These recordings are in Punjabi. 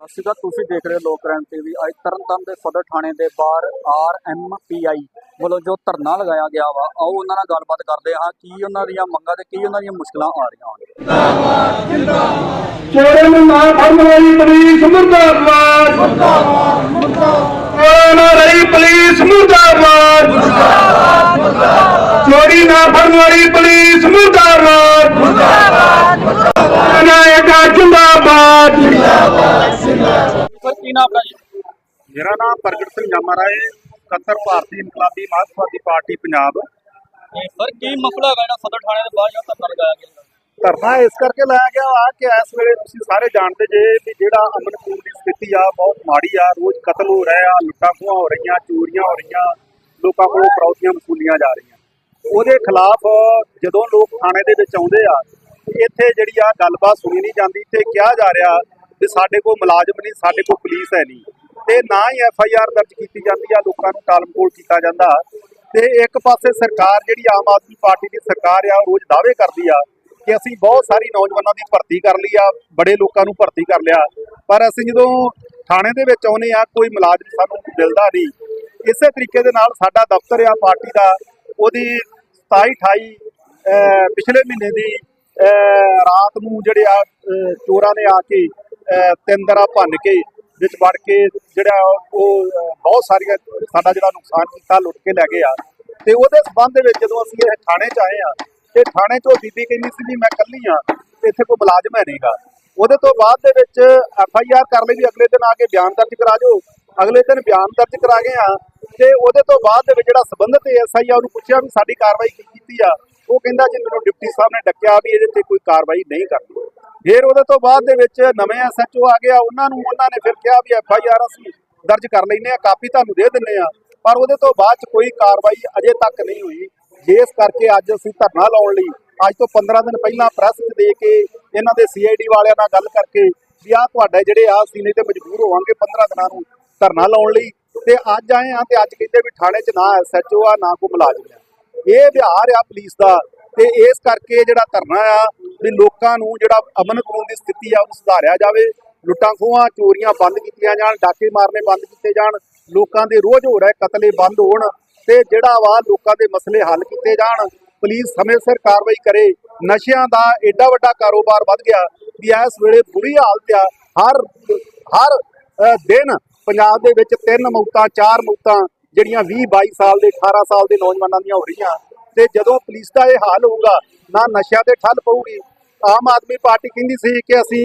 ਅਸੀਂ ਤਾਂ ਤੁਸੀਂ ਦੇਖ ਰਹੇ ਹੋ ਲੋਕ ਕ੍ਰਾਂਤੀ ਟੀਵੀ ਅੱਜ ਤਰਨਤਾਰਨ ਦੇ ਸਦਰ ਥਾਣੇ ਦੇ ਬਾਹਰ ਆਰ ਐਮ ਪੀ ਆਈ ਵੱਲੋਂ ਜੋ ਧਰਨਾ ਲਗਾਇਆ ਗਿਆ ਵਾ, ਆਓ ਉਹਨਾਂ ਨਾਲ ਗੱਲਬਾਤ ਕਰਦੇ ਹਾਂ, ਕੀ ਉਹਨਾਂ ਦੀਆਂ ਮੰਗਾਂ ਤੇ ਕੀ ਉਹਨਾਂ ਦੀਆਂ ਮੁਸ਼ਕਲਾਂ ਆ ਰਹੀਆਂ ਹਨ। ਚੋਰਾਂ ਨੂੰ ਨਾ ਫੜਨ ਵਾਲੀ ਪੁਲਿਸ ਮੁਰਦਾਬਾਦ। ਮੁਰਦਾਬਾਦ ਮੁਰਦਾਬਾਦ ਨਾ ਰਹੀ ਪੁਲਿਸ ਮੁਰਦਾਬਾਦ। ਚੋਰੀ ਨਾ ਫੜਨ ਵਾਲੀ ਪੁਲਿਸ ਮੁਰਦਾਬਾਦ ਮੁਰਦਾਬਾਦ ਨਾਇਕਾ ਜਿੰਦਾਬਾਦ ਸਰ ਕੀ ਨਾਮ ਆਪਣਾ ਜੀ ਮੇਰਾ ਨਾਮ ਪ੍ਰਗਟ ਸਿੰਘ ਜਾਮਰਾਏ ਕੱਤਰ ਭਾਰਤੀ ਇਨਕਲਾਬੀ ਮਾਰਕਸਵਾਦੀ ਪਾਰਟੀ ਪੰਜਾਬ। ਸਰ ਕੀ ਮਸਲਾ ਹੈਗਾ ਜਿਹੜਾ ਸਦਰ ਥਾਣੇ ਦੇ ਬਾਹਰ ਜੋ ਧਰਨਾ ਲਗਾਇਆ ਗਿਆ? ਧਰਨਾ ਇਸ ਕਰਕੇ ਲਾਇਆ ਗਿਆ ਆ ਕਿ ਇਸ ਵੇਲੇ ਤੁਸੀਂ ਸਾਰੇ ਜਾਣਦੇ ਜੇ ਵੀ ਜਿਹੜਾ ਅਮਨ ਕਾਨੂੰਨ ਦੀ ਸਥਿਤੀ ਆ ਬਹੁਤ ਮਾੜੀ ਆ। ਰੋਜ਼ ਕਤਲ ਹੋ ਰਹੇ ਆ ਲੁੱਟਾਂ ਖੋਹਾਂ ਹੋ ਰਹੀਆਂ ਚੋਰੀਆਂ ਹੋ ਰਹੀਆਂ ਲੋਕਾਂ ਕੋਲੋਂ ਫਰੌਤੀਆਂ ਵਸੂਲੀਆਂ ਜਾ ਰਹੀਆਂ। ਉਹਦੇ ਖਿਲਾਫ ਜਦੋਂ ਲੋਕ ਥਾਣੇ ਦੇ ਵਿੱਚ ਆਉਂਦੇ ਆ ਇੱਥੇ ਜਿਹੜੀ ਆ ਗੱਲਬਾਤ ਸੁਣੀ ਨਹੀਂ ਜਾਂਦੀ ਤੇ ਕਿਹਾ ਜਾ ਰਿਹਾ ਵੀ ਸਾਡੇ ਕੋਲ ਮੁਲਾਜ਼ਮ ਨਹੀਂ ਸਾਡੇ ਕੋਲ ਪੁਲਿਸ ਹੈ ਨਹੀਂ। ਤੇ ਨਾ ਹੀ ਐਫ ਆਈ ਆਰ ਦਰਜ ਕੀਤੀ ਜਾਂਦੀ ਆ, ਲੋਕਾਂ ਨੂੰ ਟਾਲਮਟੋਲ ਕੀਤਾ ਜਾਂਦਾ। ਤੇ ਇੱਕ ਪਾਸੇ ਸਰਕਾਰ ਜਿਹੜੀ ਆਮ ਆਦਮੀ ਪਾਰਟੀ ਦੀ ਸਰਕਾਰ ਆ ਰੋਜ਼ ਦਾਅਵੇ ਕਰਦੀ ਆ ਕਿ ਅਸੀਂ ਬਹੁਤ ਸਾਰੀ ਨੌਜਵਾਨਾਂ ਦੀ ਭਰਤੀ ਕਰ ਲਈ ਆ, ਬੜੇ ਲੋਕਾਂ ਨੂੰ ਭਰਤੀ ਕਰ ਲਿਆ। ਪਰ ਅਸੀਂ ਜਦੋਂ ਥਾਣੇ ਦੇ ਵਿੱਚ ਆਉਨੇ ਆ, ਕੋਈ ਮੁਲਾਜ਼ਮ ਸਾਨੂੰ ਮਿਲਦਾ ਨਹੀਂ। ਇਸੇ ਤਰੀਕੇ ਦੇ ਨਾਲ ਸਾਡਾ ਦਫ਼ਤਰ ਆ ਪਾਰਟੀ ਦਾ, ਉਹਦੀ 27 28 ਪਿਛਲੇ ਮਹੀਨੇ ਦੀ ਰਾਤ ਨੂੰ ਜਿਹੜੇ ਆ ਚੋਰਾਂ ਨੇ ਆ ਕੇ ਤਿੰਨ ਦਰਾ ਭੰਨ ਕੇ ਵਿੱਚ ਵੜ ਕੇ ਜਿਹੜਾ ਉਹ ਬਹੁਤ ਸਾਰੀਆਂ, ਸਾਡਾ ਜਿਹੜਾ ਨੁਕਸਾਨ ਕੀਤਾ, ਲੁੱਟ ਕੇ ਲੈ ਗਏ ਆ। ਤੇ ਉਹਦੇ ਸਬੰਧ ਦੇ ਵਿੱਚ ਜਦੋਂ ਅਸੀਂ ਇਹ ਥਾਣੇ 'ਚ ਆਏ ਆ, ਤੇ ਥਾਣੇ 'ਚੋਂ ਬੀਬੀ ਕਹਿੰਦੀ ਸੀ ਵੀ ਮੈਂ ਇਕੱਲੀ ਆ, ਤੇ ਇੱਥੇ ਕੋਈ ਮੁਲਾਜ਼ਮ ਹੈ ਨਹੀਂਗਾ। ਉਹਦੇ ਤੋਂ ਬਾਅਦ ਦੇ ਵਿੱਚ ਐਫ ਆਈ ਆਰ ਕਰ ਲਈ ਵੀ ਅਗਲੇ ਦਿਨ ਆ ਕੇ ਬਿਆਨ ਦਰਜ ਕਰਾ ਜੋ ਅਗਲੇ ਦਿਨ ਬਿਆਨ ਦਰਜ ਕਰਾ ਗਏ ਆ, ਤੇ ਉਹਦੇ ਤੋਂ ਬਾਅਦ ਦੇ ਵਿੱਚ ਜਿਹੜਾ ਸਬੰਧਤ ਐਸਆਈ ਆ ਉਹਨੂੰ ਪੁੱਛਿਆ ਵੀ ਸਾਡੀ ਕਾਰਵਾਈ ਕੀ ਕੀਤੀ ਆ, ਉਹ ਕਹਿੰਦਾ ਜੀ ਮੈਨੂੰ ਡਿਪਟੀ ਸਾਹਿਬ ਨੇ ਡੱਕਿਆ ਵੀ ਇਹਦੇ ਤੇ ਕੋਈ ਕਾਰਵਾਈ ਨਹੀਂ ਕਰਨੀ। ਫਿਰ ਉਹਦੇ ਤੋਂ ਬਾਅਦ ਦੇ ਵਿੱਚ ਨਵੇਂ ਐਸਐਚਓ ਆ ਗਿਆ, ਉਹਨਾਂ ਨੂੰ ਉਹਨਾਂ ਨੇ ਫਿਰ ਕਿਹਾ ਵੀ ਐਫ ਆਈ ਆਰ ਅਸੀਂ ਦਰਜ ਕਰ ਲੈਨੇ ਆ ਕਾਪੀ ਤੁਹਾਨੂੰ ਦੇ ਦਿੰਨੇ ਆ ਪਰ ਉਹਦੇ ਤੋਂ ਬਾਅਦ ਚ ਕੋਈ ਕਾਰਵਾਈ ਅਜੇ ਤੱਕ ਨਹੀਂ ਹੋਈ। ਜਿਸ ਕਰਕੇ ਅੱਜ ਅਸੀਂ ਧਰਨਾ ਲਾਉਣ ਲਈ, ਅੱਜ ਤੋਂ 15 ਦਿਨ ਪਹਿਲਾਂ ਪ੍ਰੈਸ 'ਚ ਦੇ ਕੇ ਇਹਨਾਂ ਦੇ ਸੀਆਈਡੀ ਵਾਲਿਆਂ ਨਾਲ ਗੱਲ ਕਰਕੇ ਵੀ ਆਹ ਤੁਹਾਡੇ ਜਿਹੜੇ ਆ ਅਸੀਂ ਨਹੀਂ ਤੇ ਮਜਬੂਰ ਹੋਵਾਂਗੇ 15 ਦਿਨਾਂ ਨੂੰ ਧਰਨਾ ਲਾਉਣ ਲਈ। ਤੇ ਅੱਜ ਆਏ ਆ ਤੇ ਅੱਜ ਕਹਿੰਦੇ ਵੀ ਥਾਣੇ 'ਚ ਨਾ ਐਸਐਚਓ ਆ, ਨਾ ਕੋਈ ਮੁਲਾਜ਼ਮ ਆ। ਇਹ ਵਿਹਾਰ ਆ ਪੁਲਿਸ ਦਾ ਤੇ ਇਸ ਕਰਕੇ ਜਿਹੜਾ ਧਰਨਾ ਆ ਵੀ ਲੋਕਾਂ ਨੂੰ ਜਿਹੜਾ ਅਮਨ ਕਾਨੂੰਨ ਦੀ ਸਥਿਤੀ ਆ ਉਹਨੂੰ ਸੁਧਾਰਿਆ ਜਾਵੇ। ਲੁੱਟਾਂ ਖੋਹਾਂ, ਚੋਰੀਆਂ ਬੰਦ ਕੀਤੀਆਂ ਜਾਣ, ਡਾਕੇ ਮਾਰਨੇ ਬੰਦ ਕੀਤੇ ਜਾਣ, ਲੋਕਾਂ ਦੇ ਰੋਜ਼ ਹੋ ਰਹੇ ਕਤਲੇ ਬੰਦ ਹੋਣ ਤੇ ਜਿਹੜਾ ਵਾ ਲੋਕਾਂ ਦੇ ਮਸਲੇ ਹੱਲ ਕੀਤੇ ਜਾਣ, ਪੁਲਿਸ ਸਮੇਂ ਸਿਰ ਕਾਰਵਾਈ ਕਰੇ। ਨਸ਼ਿਆਂ ਦਾ ਐਡਾ ਵੱਡਾ ਕਾਰੋਬਾਰ ਵੱਧ ਗਿਆ ਵੀ ਇਸ ਵੇਲੇ ਬੁਰੀ ਹਾਲਤ ਆ। ਹਰ ਹਰ ਦਿਨ ਪੰਜਾਬ ਦੇ ਵਿੱਚ ਤਿੰਨ ਮੌਤਾਂ, ਚਾਰ ਮੌਤਾਂ ਜਿਹੜੀਆਂ 20 22 ਸਾਲ ਦੇ 18 ਸਾਲ ਦੇ ਨੌਜਵਾਨਾਂ ਦੀਆਂ ਹੋ ਰਹੀਆਂ। ਤੇ ਜਦੋਂ ਪੁਲਿਸ ਦਾ ਇਹ ਹਾਲ ਹੋਊਗਾ, ਨਾ ਨਸ਼ਿਆਂ ਤੇ ਠੱਲ ਪਊਗੀ ਆਮ ਆਦਮੀ ਪਾਰਟੀ ਕਹਿੰਦੀ ਸੀ ਕਿ ਅਸੀਂ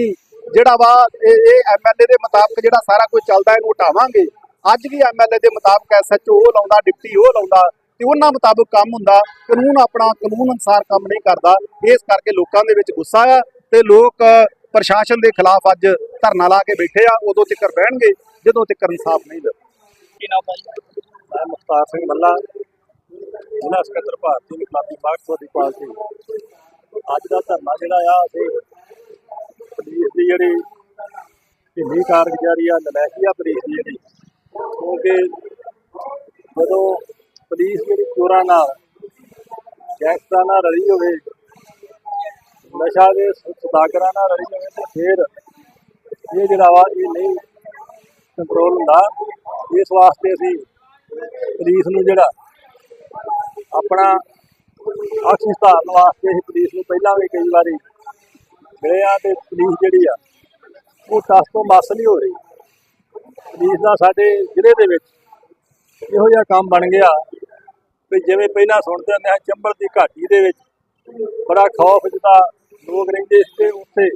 ਜਿਹੜਾ ਵਾ ਇਹ ਐਮਐਲਏ ਦੇ ਮੁਤਾਬਕ ਜਿਹੜਾ ਸਾਰਾ ਕੁਝ ਚੱਲਦਾ ਇਹਨੂੰ ਹਟਾਵਾਂਗੇ। ਅੱਜ ਵੀ ਐਮਐਲਏ ਦੇ ਮੁਤਾਬਕ ਐਸਐਚਓ ਉਹ ਲਾਉਂਦਾ ਡਿਪਟੀ ਉਹ ਲਾਉਂਦਾ ਤੇ ਉਹਨਾਂ ਮੁਤਾਬਕ ਕੰਮ ਹੁੰਦਾ। ਕਾਨੂੰਨ ਆਪਣਾ ਕਾਨੂੰਨ ਅਨੁਸਾਰ ਕੰਮ ਨਹੀਂ ਕਰਦਾ। ਇਸ ਕਰਕੇ ਲੋਕਾਂ ਦੇ ਵਿੱਚ ਗੁੱਸਾ ਆ ਤੇ ਲੋਕ ਪ੍ਰਸ਼ਾਸਨ ਦੇ ਖਿਲਾਫ ਅੱਜ ਧਰਨਾ ਲਾ ਕੇ ਬੈਠੇ ਆ। ਉਦੋਂ ਤੱਕ ਬਹਿਣਗੇ ਜਦੋਂ ਤੱਕ ਇਨਸਾਫ ਨਹੀਂ ਮਿਲਦਾ ਮੈਂ ਮੁਖਤਾਰ ਸਿੰਘ ਮੱਲਾ ਜ਼ਿਲ੍ਹਾ ਸਕੱਤਰ ਭਾਰਤੀ ਇਨਕਲਾਬੀ ਪਾਰਟੀ। ਅੱਜ ਦਾ ਧਰਨਾ ਜਿਹੜਾ ਆ, ਅਸੀਂ ਪੁਲਿਸ ਦੀ ਜਿਹੜੀ ਢਿੱਲੀ ਕਾਰਗੁਜ਼ਾਰੀ ਆ, ਨਲਾਇਕੀ ਪੁਲਿਸ ਦੀ ਜਿਹੜੀ, ਕਿਉਂਕਿ ਜਦੋਂ ਪੁਲਿਸ ਜਿਹੜੀ ਚੋਰਾਂ ਨਾਲ, ਗੈਂਗਸਟਰਾਂ ਨਾਲ ਰਲੀ ਹੋਵੇ, ਨਸ਼ਾ ਦੇ ਸੁਦਾਗਰਾਂ ਨਾਲ ਰਲੀ ਹੋਵੇ, ਤੇ ਫਿਰ ਇਹ ਜਿਹੜਾ ਵਾ, ਇਹ ਨਹੀਂ ਕੰਟਰੋਲ ਹੁੰਦਾ। ਇਸ ਵਾਸਤੇ ਅਸੀਂ ਪੁਲਿਸ ਨੂੰ ਜਿਹੜਾ ਆਪਣਾ ਅਕਸ ਸੁਧਾਰਨ ਵਾਸਤੇ ਅਸੀਂ ਪੁਲਿਸ ਨੂੰ ਪਹਿਲਾਂ ਵੀ ਕਈ ਵਾਰੀ ਮਿਲੇ ਆ ਤੇ ਪੁਲਿਸ ਜਿਹੜੀ ਆ, ਉਹ ਟਸ ਤੋਂ ਮਸ ਨਹੀਂ ਹੋ ਰਹੀ। ਪੁਲਿਸ ਦਾ ਸਾਡੇ ਜ਼ਿਲ੍ਹੇ ਦੇ ਵਿੱਚ ਇਹੋ ਜਿਹਾ ਕੰਮ ਬਣ ਗਿਆ ਵੀ ਜਿਵੇਂ ਪਹਿਲਾਂ ਸੁਣਦੇ ਹੁੰਦੇ ਆ, ਚੰਬਲ ਦੀ ਘਾਟੀ ਦੇ ਵਿੱਚ ਬੜਾ ਖੌਫ ਜਿਹਦਾ ਲੋਕ ਰਹਿੰਦੇ ਸੀ ਤੇ ਉੱਥੇ।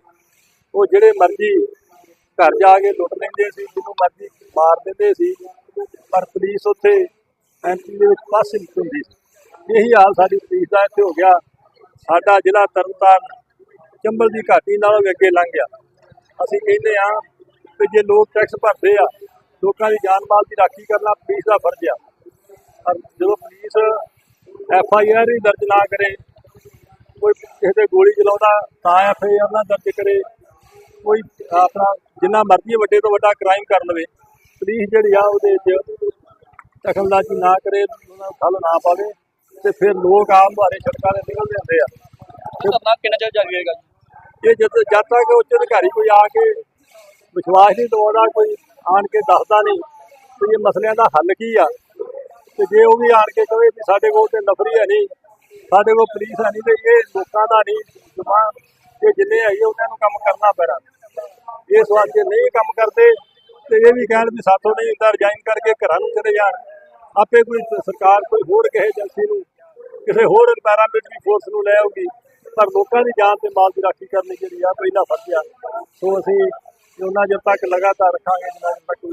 ਉਹ ਜਿਹੜੇ ਮਰਜ਼ੀ ਘਰ ਜਾ ਕੇ ਲੁੱਟ ਲੈਂਦੇ ਸੀ, ਜਿਹਨੂੰ ਮਰਜ਼ੀ ਮਾਰ ਦਿੰਦੇ ਸੀ, ਪਰ ਪੁਲਿਸ ਉੱਥੇ ਐਂਟਰੀ ਦੇ ਵਿੱਚ ਪਾਸੇ ਨਹੀਂ ਹੁੰਦੀ ਸੀ। ਇਹੀ ਹਾਲ ਸਾਡੀ ਪੁਲਿਸ ਦਾ ਇੱਥੇ ਹੋ ਗਿਆ। ਸਾਡਾ ਜ਼ਿਲ੍ਹਾ ਤਰਨਤਾਰਨ ਚੰਬਲ ਦੀ ਘਾਟੀ ਨਾਲੋਂ ਵੀ ਅੱਗੇ ਲੰਘ ਗਿਆ। ਅਸੀਂ ਕਹਿੰਦੇ ਆ ਕਿ ਜੇ ਲੋਕ ਟੈਕਸ ਭਰਦੇ ਆ, ਲੋਕਾਂ ਦੀ ਜਾਨ ਮਾਲ ਦੀ ਰਾਖੀ ਕਰਨਾ ਪੁਲਿਸ ਦਾ ਫਰਜ਼ ਆ। ਪਰ ਜਦੋਂ ਪੁਲਿਸ ਐਫ ਆਈ ਆਰ ਹੀ ਦਰਜ ਨਾ ਕਰੇ, ਕੋਈ ਕਿਸੇ ਤੇ ਗੋਲੀ ਚਲਾਉਂਦਾ, ਤਾਂ ਐਫ ਆਈ ਆਰ ਨਾ ਦਰਜ ਕਰੇ, ਕੋਈ ਆਪਣਾ ਜਿੰਨਾ ਮਰਜ਼ੀ ਵੱਡੇ ਤੋਂ ਵੱਡਾ ਕ੍ਰਾਈਮ ਕਰ ਲਵੇ, ਪੁਲਿਸ ਜਿਹੜੀ ਆ ਉਹਦੇ ਵਿੱਚ ਦਖਲਅੰਦਾਜ਼ੀ ਨਾ ਕਰੇ, ਉਹਨਾਂ ਨੂੰ ਠੱਲ ਨਾ ਪਾਵੇ। ਤੇ ਫਿਰ ਲੋਕ ਆਮ ਭਾਰੇ ਸੜਕਾਂ ਤੇ ਨਿਕਲ ਜਾਂਦੇ ਆ। ਧਰਨਾ ਕਿੰਨਾ ਚਿਰ ਜਾਰੀ ਰਹੇਗਾ ਜੀ? ਇਹ ਜਦ ਜਦ ਤੱਕ ਉੱਚ ਅਧਿਕਾਰੀ ਕੋਈ ਆ ਕੇ ਵਿਸ਼ਵਾਸ ਨਹੀਂ ਦਵਾਉਂਦਾ ਕੋਈ ਆਣ ਕੇ ਦੱਸਦਾ ਨਹੀਂ ਕਿ ਇਹ ਮਸਲਿਆਂ ਦਾ ਹੱਲ ਕੀ ਆ? ਤੇ ਜੇ ਉਹ ਵੀ ਆਣ ਕੇ ਕਹੇ ਵੀ ਸਾਡੇ ਕੋਲ ਤੇ ਨਫਰੀ ਹੈ ਨਹੀਂ ਸਾਡੇ ਕੋਲ ਪੁਲਿਸ ਹੈ ਨਹੀਂ ਤੇ ਇਹ ਲੋਕਾਂ ਦਾ ਨਹੀਂ ਜਮਾ ਇਹ ਜਿੰਨੇ ਹੈਗੇ ਉਹਨਾਂ ਨੂੰ ਕੰਮ ਕਰਨਾ ਪੈਣਾ। ਇਸ ਵਾਸਤੇ ਨਹੀਂ ਕੰਮ ਕਰਦੇ ਤੇ ਇਹ ਵੀ ਕਹਿਣ ਵੀ ਸਾਥੋਂ ਨਹੀਂ ਹੁੰਦਾ ਰਿਜ਼ਾਈਨ ਕਰਕੇ ਘਰਾਂ ਨੂੰ ਚਲੇ ਜਾਣ। ਆਪੇ ਕੋਈ ਸਰਕਾਰ ਕੋਈ ਹੋਰ ਕਿਸੇ ਏਜੰਸੀ ਨੂੰ ਕਿਸੇ ਹੋਰ ਪੈਰਾਮਿਲਟਰੀ ਫੋਰਸ ਨੂੰ ਲੈ ਆਊਗੀ ਪਰ ਲੋਕਾਂ ਦੀ ਜਾਨ ਤੇ ਮਾਲ ਦੀ ਰਾਖੀ ਕਰਨੀ ਜਿਹੜੀ ਆ, ਪਹਿਲਾ ਫਰਜ਼ ਆ। ਸੋ ਅਸੀਂ ਉਹਨਾਂ ਚਿਰ ਤੱਕ ਲਗਾਤਾਰ ਰੱਖਾਂਗੇ, ਜਿੰਨਾ ਤੱਕ